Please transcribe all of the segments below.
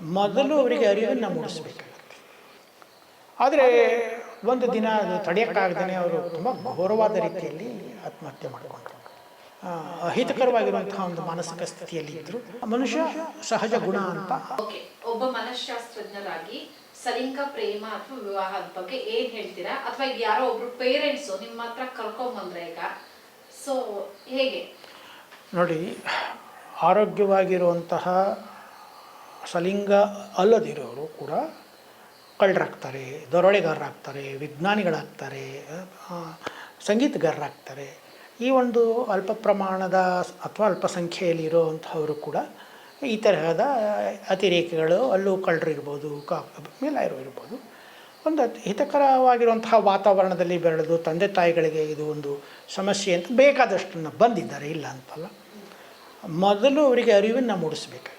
ಮೊದಲು ಅವರಿಗೆ ಅರಿವನ್ನು ಮೂಡಿಸ್ಬೇಕಾಗತ್ತೆ. ಆದರೆ ಒಂದು ದಿನ ಅದು ತಡೆಯೋಕ್ಕಾಗ್ದೇ ಅವರು ತುಂಬ ಘೋರವಾದ ರೀತಿಯಲ್ಲಿ ಆತ್ಮಹತ್ಯೆ ಮಾಡಿಕೊಂಡ್ರು. ಅಹಿತಕರವಾಗಿರುವಂತಹ ಒಂದು ಮಾನಸಿಕ ಸ್ಥಿತಿಯಲ್ಲಿ ಇದ್ರು ಮನುಷ್ಯ ಸಹಜ ಗುಣ ಅಂತ. ಓಕೆ ಒಬ್ಬ ಮನಃಶಾಸ್ತ್ರಜ್ಞರಾಗಿ ಸಲಿಂಗ ಪ್ರೇಮ ಅಥವಾ ವಿವಾಹದ ಬಗ್ಗೆ ಏನ್ ಹೇಳ್ತೀರಾ? ಅಥವಾ ಈಗ ಯಾರೋ ಒಬ್ರು ಪೇರೆಂಟ್ಸ್ ನಿಮ್ಮ ಹತ್ರ ಕರ್ಕೊಂಬಂದ್ರೆ ಈಗ? ಸೊ ಹೇಗೆ? ನೋಡಿ ಆರೋಗ್ಯವಾಗಿರುವಂತಹ ಸಲಿಂಗ ಅಲ್ಲದಿರೋರು ಕೂಡ ಕಳ್ಳರಾಗ್ತಾರೆ ದರೋಳೆಗಾರರಾಗ್ತಾರೆ ವಿಜ್ಞಾನಿಗಳಾಗ್ತಾರೆ ಸಂಗೀತಗಾರರಾಗ್ತಾರೆ. ಈ ಒಂದು ಅಲ್ಪ ಪ್ರಮಾಣದ ಅಥವಾ ಅಲ್ಪ ಸಂಖ್ಯೆಯಲ್ಲಿ ಇರುವಂಥವರು ಕೂಡ ಈ ತರಹದ ಅತಿರೇಕೆಗಳು, ಅಲ್ಲೂ ಕಳ್ಳರು ಇರ್ಬೋದು, ಕಾ, ಮೇಲಾಯರು ಇರ್ಬೋದು. ಒಂದು ಹಿತಕರವಾಗಿರುವಂತಹ ವಾತಾವರಣದಲ್ಲಿ ಬೆರಳೆದು ತಂದೆ ತಾಯಿಗಳಿಗೆ ಇದು ಒಂದು ಸಮಸ್ಯೆ ಅಂತ ಬೇಕಾದಷ್ಟನ್ನು ಬಂದಿದ್ದಾರೆ, ಇಲ್ಲ ಅಂತಲ್ಲ. ಮೊದಲು ಅವರಿಗೆ ಅರಿವನ್ನು ಮೂಡಿಸಬೇಕಾಗತ್ತೆ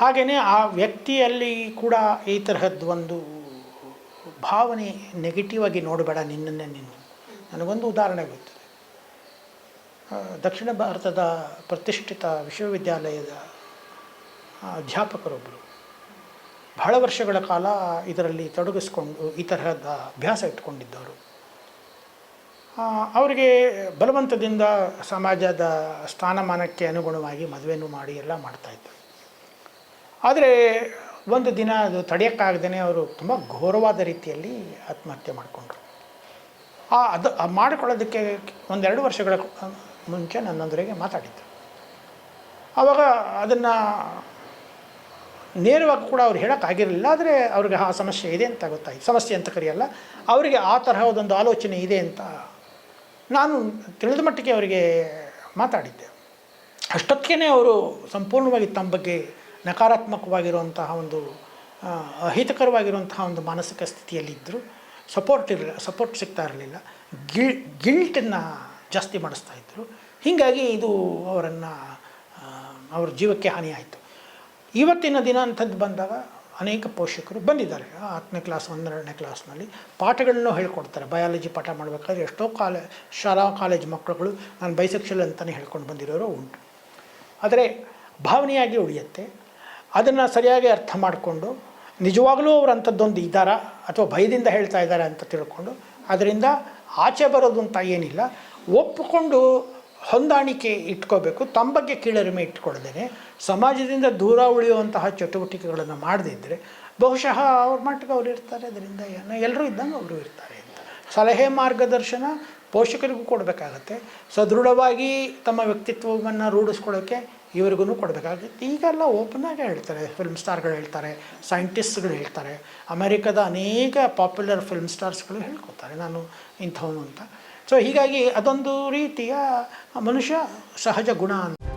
ಹಾಗೆಯೇ ಆ ವ್ಯಕ್ತಿಯಲ್ಲಿ ಕೂಡ ಈ ತರಹದ್ದು ಒಂದು ಭಾವನೆ ನೆಗೆಟಿವ್ ಆಗಿ ನೋಡಬೇಡ ನಿನ್ನನ್ನೇ ನಿನ್ನ ನನಗೊಂದು ಉದಾಹರಣೆ ಗೊತ್ತಿದೆ ದಕ್ಷಿಣ ಭಾರತದ ಪ್ರತಿಷ್ಠಿತ ವಿಶ್ವವಿದ್ಯಾಲಯದ ಅಧ್ಯಾಪಕರೊಬ್ಬರು ಬಹಳ ವರ್ಷಗಳ ಕಾಲ ಇದರಲ್ಲಿ ತೊಡಗಿಸ್ಕೊಂಡು ಈ ತರಹದ ಅಭ್ಯಾಸ ಇಟ್ಕೊಂಡಿದ್ದವರು. ಅವರಿಗೆ ಬಲವಂತದಿಂದ ಸಮಾಜದ ಸ್ಥಾನಮಾನಕ್ಕೆ ಅನುಗುಣವಾಗಿ ಮದುವೆನೂ ಮಾಡಿ ಎಲ್ಲ ಮಾಡ್ತಾಯಿದ್ರು ಆದರೆ ಒಂದು ದಿನ ಅದು ತಡೆಯೋಕ್ಕಾಗ್ದೇ ಅವರು ತುಂಬ ಘೋರವಾದ ರೀತಿಯಲ್ಲಿ ಆತ್ಮಹತ್ಯೆ ಮಾಡಿಕೊಂಡ್ರು. ಆ, ಅದು ಮಾಡಿಕೊಳ್ಳೋದಕ್ಕೆ ಒಂದೆರಡು ವರ್ಷಗಳ ಮುಂಚೆ ನನ್ನೊಂದರಿಗೆ ಮಾತಾಡಿದ್ದರು ಆವಾಗ ಅದನ್ನು ನೇರವಾಗಿ ಕೂಡ ಅವ್ರು ಹೇಳೋಕ್ಕಾಗಿರಲಿಲ್ಲ ಆದರೆ ಅವ್ರಿಗೆ ಆ ಸಮಸ್ಯೆ ಇದೆ ಅಂತ ಗೊತ್ತಾಯಿತು. ಸಮಸ್ಯೆ ಅಂತ ಕರೆಯಲ್ಲ, ಅವರಿಗೆ ಆ ತರಹದೊಂದು ಆಲೋಚನೆ ಇದೆ ಅಂತ ನಾನು ತಿಳಿದ ಮಟ್ಟಿಗೆ ಅವರಿಗೆ ಮಾತಾಡಿದ್ದೆ. ಅಷ್ಟೊತ್ತಿಗೆ ಅವರು ಸಂಪೂರ್ಣವಾಗಿ ತಮ್ಮ ಬಗ್ಗೆ ನಕಾರಾತ್ಮಕವಾಗಿರುವಂತಹ ಒಂದು ಅಹಿತಕರವಾಗಿರುವಂತಹ ಒಂದು ಮಾನಸಿಕ ಸ್ಥಿತಿಯಲ್ಲಿದ್ದರು ಸಪೋರ್ಟ್ ಇರಲಿಲ್ಲ ಸಪೋರ್ಟ್ ಸಿಗ್ತಾ ಇರಲಿಲ್ಲ. ಗಿಲ್ ಗಿಲ್ಟನ್ನು ಜಾಸ್ತಿ ಮಾಡಿಸ್ತಾ ಇದ್ದರು ಹೀಗಾಗಿ ಇದು ಅವರನ್ನು ಅವ್ರ ಜೀವಕ್ಕೆ ಹಾನಿಯಾಯಿತು. ಇವತ್ತಿನ ದಿನ ಅಂಥದ್ದು ಬಂದಾಗ ಅನೇಕ ಪೋಷಕರು ಬಂದಿದ್ದಾರೆ. ಹತ್ತನೇ ಕ್ಲಾಸ್ ಒಂದೆರಡನೇ ಕ್ಲಾಸ್ನಲ್ಲಿ ಪಾಠಗಳನ್ನು ಹೇಳ್ಕೊಡ್ತಾರೆ. ಬಯಾಲಜಿ ಪಾಠ ಮಾಡಬೇಕಾದ್ರೆ ಎಷ್ಟೋ ಕಾಲೇ, ಶಾಲಾ ಕಾಲೇಜ್ ಮಕ್ಕಳುಗಳು ನಾನು ಬೈಸೆಕ್ಷಲ್ ಅಂತಲೇ ಹೇಳ್ಕೊಂಡು ಬಂದಿರೋರು ಉಂಟು. ಆದರೆ ಭಾವನೆಯಾಗಿ ಉಳಿಯುತ್ತೆ. ಅದನ್ನು ಸರಿಯಾಗಿ ಅರ್ಥ ಮಾಡಿಕೊಂಡು ನಿಜವಾಗಲೂ ಅವರು ಅಂಥದ್ದೊಂದು ಇದ್ದಾರಾ ಅಥವಾ ಭಯದಿಂದ ಹೇಳ್ತಾ ಇದ್ದಾರೆ ಅಂತ ತಿಳ್ಕೊಂಡು ಅದರಿಂದ ಆಚೆ ಬರೋದು ಅಂತ ಏನಿಲ್ಲ, ಒಪ್ಪಿಕೊಂಡು ಹೊಂದಾಣಿಕೆ ಇಟ್ಕೋಬೇಕು. ತಮ್ಮ ಬಗ್ಗೆ ಕೀಳರಿಮೆ ಇಟ್ಕೊಳ್ದೇನೆ ಸಮಾಜದಿಂದ ದೂರ ಉಳಿಯುವಂತಹ ಚಟುವಟಿಕೆಗಳನ್ನು ಮಾಡದಿದ್ದರೆ ಬಹುಶಃ ಅವ್ರ ಮಟ್ಟಿಗೆ ಅವರು ಇರ್ತಾರೆ. ಅದರಿಂದ ಏನೋ ಎಲ್ಲರೂ ಇದ್ದಂಗೆ ಅವರು ಇರ್ತಾರೆ ಅಂತ. ಸಲಹೆ ಮಾರ್ಗದರ್ಶನ ಪೋಷಕರಿಗೂ ಕೊಡಬೇಕಾಗತ್ತೆ. ಸದೃಢವಾಗಿ ತಮ್ಮ ವ್ಯಕ್ತಿತ್ವವನ್ನು ರೂಢಿಸ್ಕೊಳ್ಳೋಕ್ಕೆ ಇವರಿಗೂ ಕೊಡಬೇಕಾಗುತ್ತೆ. ಈಗೆಲ್ಲ ಓಪನ್ ಆಗಿ ಹೇಳ್ತಾರೆ ಫಿಲ್ಮ್ ಸ್ಟಾರ್ಗಳು ಹೇಳ್ತಾರೆ ಸೈಂಟಿಸ್ಟ್ಗಳು ಹೇಳ್ತಾರೆ. ಅಮೆರಿಕದ ಅನೇಕ ಪಾಪ್ಯುಲರ್ ಫಿಲ್ಮ್ ಸ್ಟಾರ್ಸ್ಗಳು ಹೇಳ್ಕೊತಾರೆ ನಾನು ಇಂಥವನು ಅಂತ. ಸೊ, ಹೀಗಾಗಿ ಅದೊಂದು ರೀತಿಯ ಮನುಷ್ಯ ಸಹಜ ಗುಣ ಅಂತ.